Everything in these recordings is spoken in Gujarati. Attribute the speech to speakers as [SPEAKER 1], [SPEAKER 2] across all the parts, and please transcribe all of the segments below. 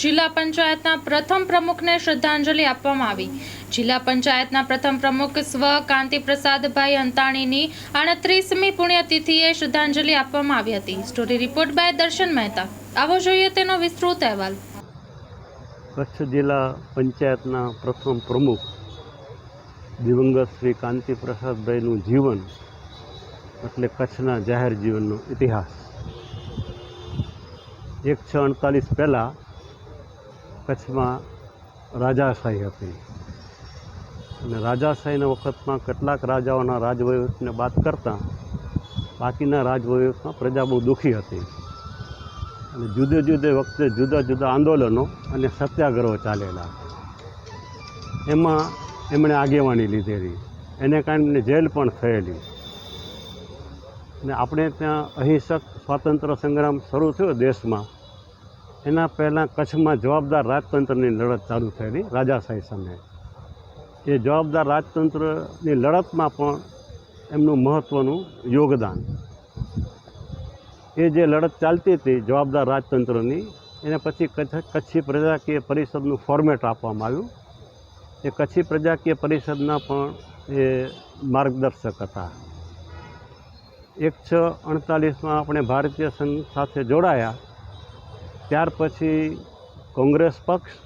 [SPEAKER 1] જિલ્લા પંચાયતના પ્રથમ પ્રમુખને શ્રદ્ધાંજલિ આપવામાં આવી. જિલ્લા પંચાયતના પ્રથમ પ્રમુખ સ્વ કાંતિ પ્રસાદભાઈ અંતાણીની આડત્રીસમી પુણ્યતિથિએ શ્રદ્ધાંજલિ આપવામાં આવી હતી. સ્ટોરી રિપોર્ટ બાય દર્શન મહેતા. આવો જોઈએ તેનો વિસ્તૃત અહેવાલ.
[SPEAKER 2] કચ્છ જિલ્લા પંચાયતના પ્રથમ પ્રમુખ દિવંગત શ્રી કાંતિ પ્રસાદભાઈનું જીવન એટલે કચ્છના જાહેર જીવનનો ઇતિહાસ. એક છ અડતાલીસ પહેલાં કચ્છમાં રાજાશાહી હતી. અને રાજાશાહીના વખતમાં કેટલાક રાજાઓના રાજવહીવટને બાદ કરતાં બાકીના રાજવહીવટમાં પ્રજા બહુ દુઃખી હતી. અને જુદે જુદે વખતે જુદા જુદા આંદોલનો અને સત્યાગ્રહો ચાલેલા. એમાં એમણે આગેવાની લીધેલી. એને કારણે જેલ પણ થયેલી. અને આપણે ત્યાં અહિંસક સ્વાતંત્ર્ય સંગ્રામ શરૂ થયો દેશમાં. એના પહેલાં કચ્છમાં જવાબદાર રાજતંત્રની લડત ચાલુ થયેલી રાજાશાહી સામે. એ જવાબદાર રાજતંત્રની લડતમાં પણ એમનું મહત્ત્વનું યોગદાન. એ જે લડત ચાલતી હતી જવાબદાર રાજતંત્રની, એને પછી કચ્છ, કચ્છી પ્રજાકીય પરિષદનું ફોર્મેટ આપવામાં આવ્યું. એ કચ્છી પ્રજાકીય પરિષદના પણ એ માર્ગદર્શક હતા. એક છ અડતાલીસમાં આપણે ભારતીય સંઘ સાથે જોડાયા. ત્યાર પછી કોંગ્રેસ પક્ષ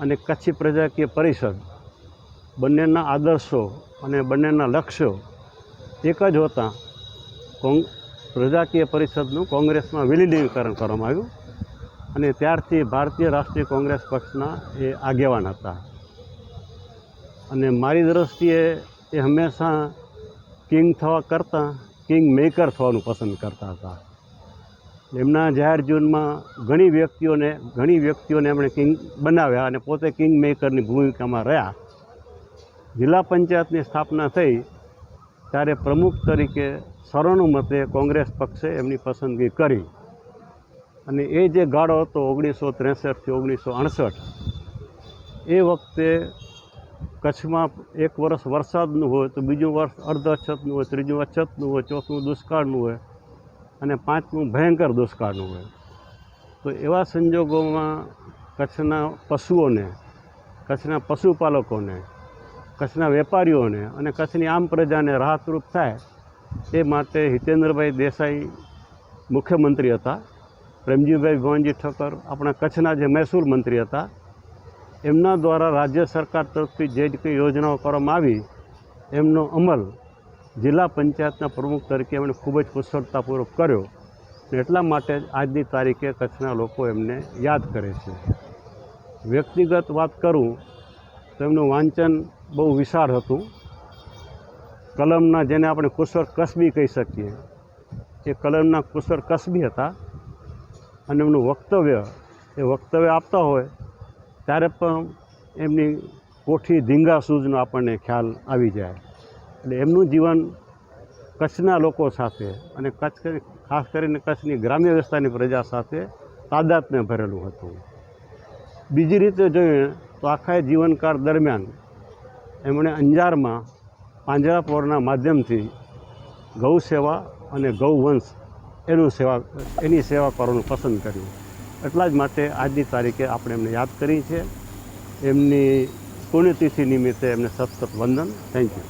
[SPEAKER 2] અને કચ્છી પ્રજાકીય પરિષદ બંનેના આદર્શો અને બંનેના લક્ષ્યો એક જ હોતા કોંગ, પ્રજાકીય પરિષદનું કોંગ્રેસમાં વિલીનીકરણ કરવામાં આવ્યું અને ત્યારથી ભારતીય રાષ્ટ્રીય કોંગ્રેસ પક્ષના એ આગેવાન હતા. અને મારી દૃષ્ટિએ એ હંમેશા કિંગ થવા કરતાં, કિંગ મેકર થવાનું પસંદ કરતા હતા. એમના જાહેર જીવનમાં ઘણી વ્યક્તિઓને ઘણી વ્યક્તિઓને એમણે કિંગ બનાવ્યા અને પોતે કિંગ મેકરની ભૂમિકામાં રહ્યા. જિલ્લા પંચાયતની સ્થાપના થઈ ત્યારે પ્રમુખ તરીકે સર્વાનુમતે કોંગ્રેસ પક્ષે એમની પસંદગી કરી. અને એ જે ગાળો હતો ઓગણીસો ત્રેસઠથી ઓગણીસો અડસઠ, એ વખતે કચ્છમાં એક વર્ષ વરસાદનું હોય તો બીજું વર્ષ અર્ધ અછતનું હોય, ત્રીજું અછતનું હોય, ચોથું દુષ્કાળનું હોય અને પાંચમું ભયંકર દુષ્કાળનું હોય. તો એવા સંજોગોમાં કચ્છના પશુઓને, કચ્છના પશુપાલકોને, કચ્છના વેપારીઓને અને કચ્છની આમ પ્રજાને રાહતરૂપ થાય એ માટે હિતેન્દ્રભાઈ દેસાઈ મુખ્યમંત્રી હતા, પ્રેમજીભાઈ ભવનજી ઠક્કર આપણા કચ્છના જે મહેસૂલ મંત્રી હતા, એમના દ્વારા રાજ્ય સરકાર તરફથી જે કંઈ યોજનાઓ કરવામાં આવી, એમનો અમલ જિલ્લા પંચાયતના પ્રમુખ તરીકે એમણે ખૂબ જ કુશળતાપૂર્વક કર્યો એટલા માટે જ આજની તારીખે કચ્છના લોકો એમને યાદ કરે છે. વ્યક્તિગત વાત કરું, તો એમનું વાંચન બહુ વિશાળ હતું. કલમના જેને આપણે કુશળ કસબી કહી શકીએ, એ કલમના કુશળ કસબી હતા અને એમનું વક્તવ્ય, એ વક્તવ્ય આપતા હોય ત્યારે પણ એમની કોઠી ધીંગા સૂઝનો આપણને ખ્યાલ આવી જાય. એટલે એમનું જીવન કચ્છના લોકો સાથે અને કચ્છ ખાસ કરીને કચ્છની ગ્રામ્ય વિસ્તારની પ્રજા સાથે તાદાત્મ્ય ભરેલું હતું. બીજી રીતે જોઈએ તો આખા જીવનકાળ દરમિયાન એમણે અંજારમાં પાંજરાપોરના માધ્યમથી ગૌ સેવા અને ગૌવંશ એનું સેવા, એની સેવા કરવાનું પસંદ કર્યું. એટલા જ માટે આજની તારીખે આપણે એમને યાદ કરી છે. એમની પુણ્યતિથિ નિમિત્તે એમને સતત વંદન. Thank you